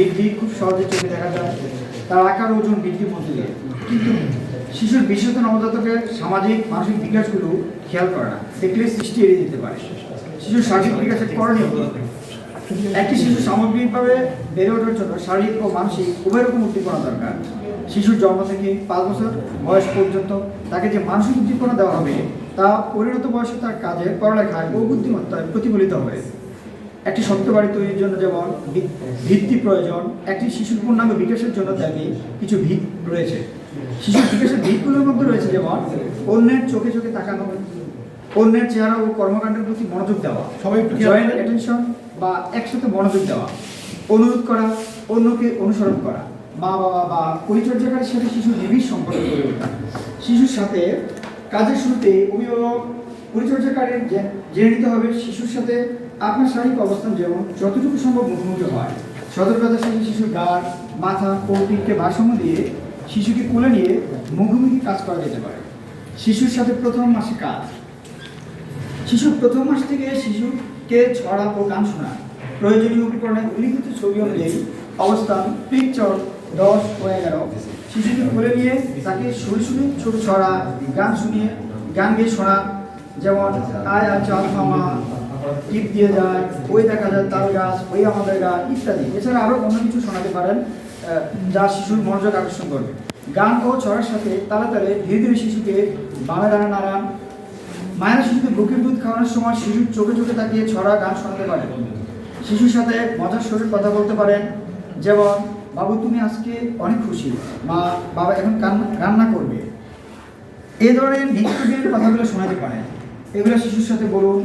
বৃদ্ধি খুব সহজে চোখে দেখা যায়। তার আকার ওজন বৃদ্ধি মধ্যে দিয়ে কিন্তু শিশুর বিশেষত নবজাতকের সামাজিক, মানসিক বিকাশগুলো খেয়াল করে না। দেখলে সৃষ্টি এড়িয়ে দিতে পারে। শিশুর শারীরিক বিকাশের করণীয় একটি শিশু সামগ্রিকভাবে বেড়ে ওঠার জন্য শারীরিক ও মানসিক উভয় রকম উদ্দীপনা দরকার। শিশুর জন্ম থেকে পাঁচ বছর বয়স পর্যন্ত তাকে যে মানসিক উদ্দীপনা দেওয়া হবে, তা পরিণত বয়সে তার কাজে পড়ালেখায় ও বুদ্ধিমত্তায় প্রতিফলিত হবে। একটি সত্য বাড়ি তৈরির জন্য যেমন ভিত্তি প্রয়োজন একটি শিশুর পূর্ণাঙ্গ বিকাশের জন্য তাকে কিছু ভিত রয়েছে। শিশুর বিকাশের ভিতগুলোর মধ্যে রয়েছে যেমন অন্যের চোখে চোখে তাকানো অন্যের চেহারা ও কর্মকাণ্ডের প্রতি মনোযোগ দেওয়া সবাই একটু জয়েন্ট অ্যাটেনশন বা একসাথে মনোযোগ দেওয়া অনুরোধ করা অন্যকে অনুসরণ করা মা বাবা বা পরিচর্যাকারীর সাথে শিশুর নিবিড় সম্পর্ক গড়ে ওঠা। শিশুর সাথে কাজের শুরুতে অভিভাবক পরিচর্যাকারীর জেনে নিতে হবে শিশুর সাথে আপনার শারীরিক অবস্থান যেমন যতটুকু সম্ভব মুখোমুখি হয়। সতর্কতার সাথে শিশুর গাড় মাথা ও পিঠকে ভারসাম্য দিয়ে শিশুকে কোলে নিয়ে মুখোমুখি কাজ করা যেতে পারে। শিশুর সাথে প্রথম মাসে কাজ। শিশুর প্রথম মাস থেকে শিশুকে ছড়া ও গান শোনা প্রয়োজনীয় উপকরণে উল্লিখিত ছবি অনুযায়ী অবস্থান পিকচার দশ ও এগারো। শিশুকে খুলে নিয়ে তাকে শুনে শুনে ছোট ছড়া, গান শুনিয়ে, গান গিয়ে শোনা, যেমন আয় আয় চাল টিপ দিয়ে যায় ওই দেখা যায় তাল গাছ, ওই আমাদের গাছ ইত্যাদি। এছাড়া আরও অন্য কিছু শোনাতে পারেন যা শিশুর মনোযোগ আকর্ষণ করবে। গান ও ছড়ার সাথে তালে তালে ধীরে ধীরে শিশুকে বামে ডানা নাড়ান মায়েরা শিশুকে বুকের দুধ খাওয়ানোর সময় শিশুর চোখে চোখে তাকিয়ে ছড়া গান শোনাতে পারে। শিশুর সাথে মজার শরীর কথা বলতে পারেন, যেমন, বাবু, তুমি আজকে অনেক খুশি। মা, বাবা এখন রান্না করবে। এই ধরনের নিত্যদিনের কথাগুলো শোনাতে পারেন। এগুলো শিশুর সাথে বলুন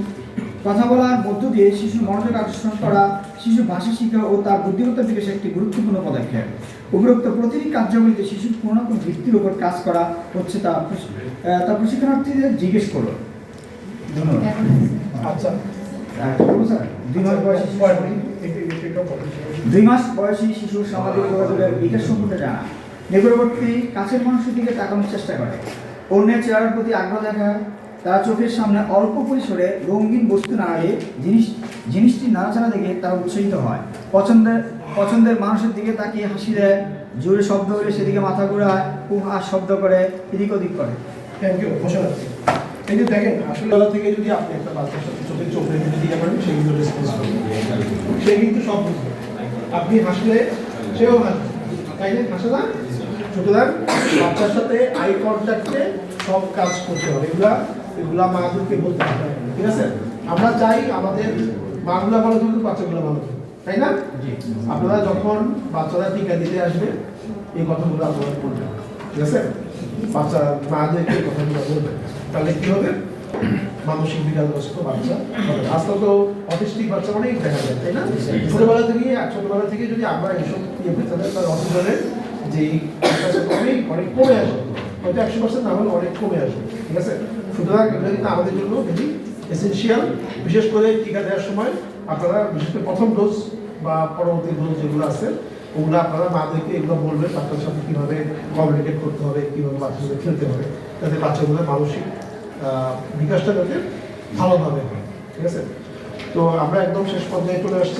কথা বলার মধ্য দিয়ে শিশুর মনোযোগ আকর্ষণ করা শিশু ভাষা শিক্ষা ও তার বুদ্ধিমত্তা বিকাশে একটি গুরুত্বপূর্ণ পদক্ষেপ। উপরোক্ত প্রতিটি কার্যাবলীতে শিশুর কোনো না কোনো ভিত্তির উপর কাজ করা হচ্ছে তা প্রশি- আহ, তা প্রশিক্ষণার্থীদের জিজ্ঞেস ধন্যবাদ। আচ্ছা। কথা বলুন। দুই মাস বয়সী শিশুর সামাজিক যোগাযোগের বিকাশ সম্পর্কে জানা। নিকটবর্তী কাছের মানুষের দিকে তাকানোর চেষ্টা করে। অন্যের চেহারার প্রতি আগ্রহ দেখা তারা চোখের সামনে অল্প পরিসরে রঙিন বস্তু নাড়ালে জিনিস জিনিসটি নাড়াচাড়া দেখে তারা উৎসাহিত হয়। পছন্দের পছন্দের মানুষের দিকে তাকিয়ে হাসি দেয়, জোরে শব্দ হলে সেদিকে মাথা ঘুরায় খুব হাস শব্দ করে, এদিক ওদিক করে। Thank you. এই যে দেখেন, আসলে থেকে যদি আপনি একটা বাচ্চার সাথে চোখে চোখ রেখে ইয়ে করেন সে কিন্তু রেসপন্স করবে। সে কিন্তু সব বুঝবে। আপনি হাসলে সেও হাসবে। তাই না হাসে না সুতরাং বাচ্চার সাথে আই কন্ট্যাক্টে সব কাজ করতে হবে। এগুলা এগুলা মাদেরকে বলতে হবে ঠিক আছে? আমরা চাই আমাদের মাগুলা ভালো থাকুক বাচ্চাগুলো ভালো থাকুক তাই না? আপনারা যখন বাচ্চারা টিকা দিতে আসবে এই কথাগুলো আপনারা বলবেন ঠিক আছে? বাচ্চা মাদেরকে এই কথাগুলো বলবেন। তাহলে কি হবে? মানসিক বিকাশগ্রস্ত বাচ্চা। আজকাল তো অটিস্টিক বাচ্চা অনেক দেখা যায় তাই না? ছোটবেলা থেকে এক ছোটবেলা থেকে যদি আমরা এইসব ইয়ে তাহলে তার অটিজমের যে অনেক অনেক কমে আসবে। হয়তো একশো পার্সেন্ট না হলে অনেক কমে আসবে ঠিক আছে? সুতরাং এটা কিন্তু আমাদের জন্য ভেরি এসেন্সিয়াল বিশেষ করে টিকা দেওয়ার সময় আপনারা বিশেষ করে প্রথম ডোজ বা পরবর্তী ডোজ যেগুলো আছে, ওগুলো আপনারা মাদেরকে এগুলো বলবেন বাচ্চার সাথে কীভাবে কমিউনিকেট করতে হবে, কীভাবে বাচ্চার সাথে খেলতে হবে, যাতে বাচ্চাগুলো মানসিক বিকাশটা যাতে ভালোভাবে হয়। ঠিক আছে? তো আমরা একদম শেষ পর্যায়ে চলে আসছি।